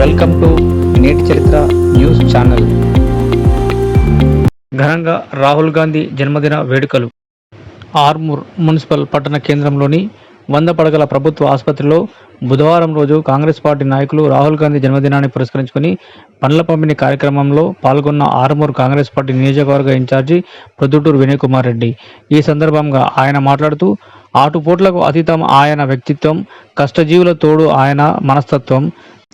Welcome to నేటి చరిత్ర news channel. ఘనంగా రాహుల్ గాంధీ జన్మదిన వేడుకలు. ఆర్మూర్ మున్సిపల్ పట్టణ కేంద్రంలోని వంద పడగల ప్రభుత్వ ఆసుపత్రిలో బుధవారం రోజు కాంగ్రెస్ పార్టీ నాయకులు రాహుల్ గాంధీ జన్మదినాన్ని పురస్కరించుకుని పండ్ల పంపిణీ కార్యక్రమంలో పాల్గొన్న ఆర్మూర్ కాంగ్రెస్ పార్టీ నియోజకవర్గ ఇన్ఛార్జి ప్రొద్దుటూరు వినయ్ కుమార్ రెడ్డి. ఈ సందర్భంగా ఆయన మాట్లాడుతూ ఆటుపోట్లకు అతీతం ఆయన వ్యక్తిత్వం కష్టజీవుల తోడు ఆయన మనస్తత్వం.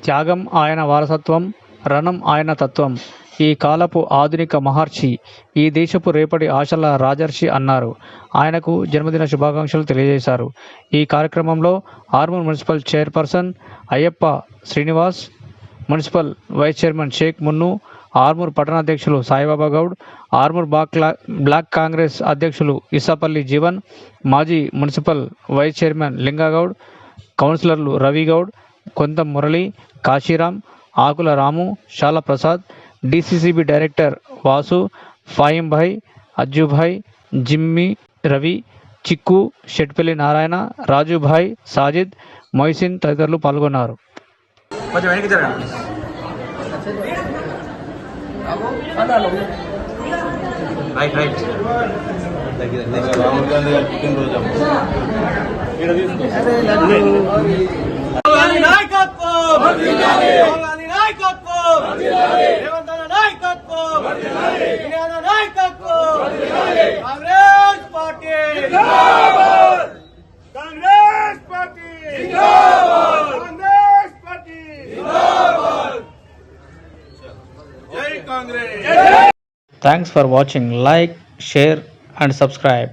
త్యాగం ఆయన వారసత్వం రణం ఆయన తత్వం. ఈ కాలపు ఆధునిక మహర్షి ఈ దేశపు రేపటి ఆశల రాజర్షి అన్నారు. ఆయనకు జన్మదిన శుభాకాంక్షలు తెలియజేశారు. ఈ కార్యక్రమంలో Armoor municipal chairperson Ayyappa Srinivas municipal vice chairman Shaik Munnu Armoor పట్టణాధ్యక్షులు Saibaba Goud Armoor block block Congress అధ్యక్షులు ఇసాపల్లి జీవన్ మాజీ మున్సిపల్ వైస్ చైర్మన్ లింగగౌడ్ కౌన్సిలర్లు Ravi Goud Konta Murali Kashiram Akula Ramu Sala Prasad DCCB director Vasu Faheem bhai Ajjubhai Jimmy Ravi Chikku Shetpalli Narayana Raju Bhai Sajid మొయిసిన్ తదితరులు పాల్గొన్నారు. Right right. Rahul Gandhi గారి పుట్టినరోజు నాయకత్వం. నాయకత్వం. నాయకత్వం Congress party. Congress party. Congress party. జై Congress. Thanks for watching like share and subscribe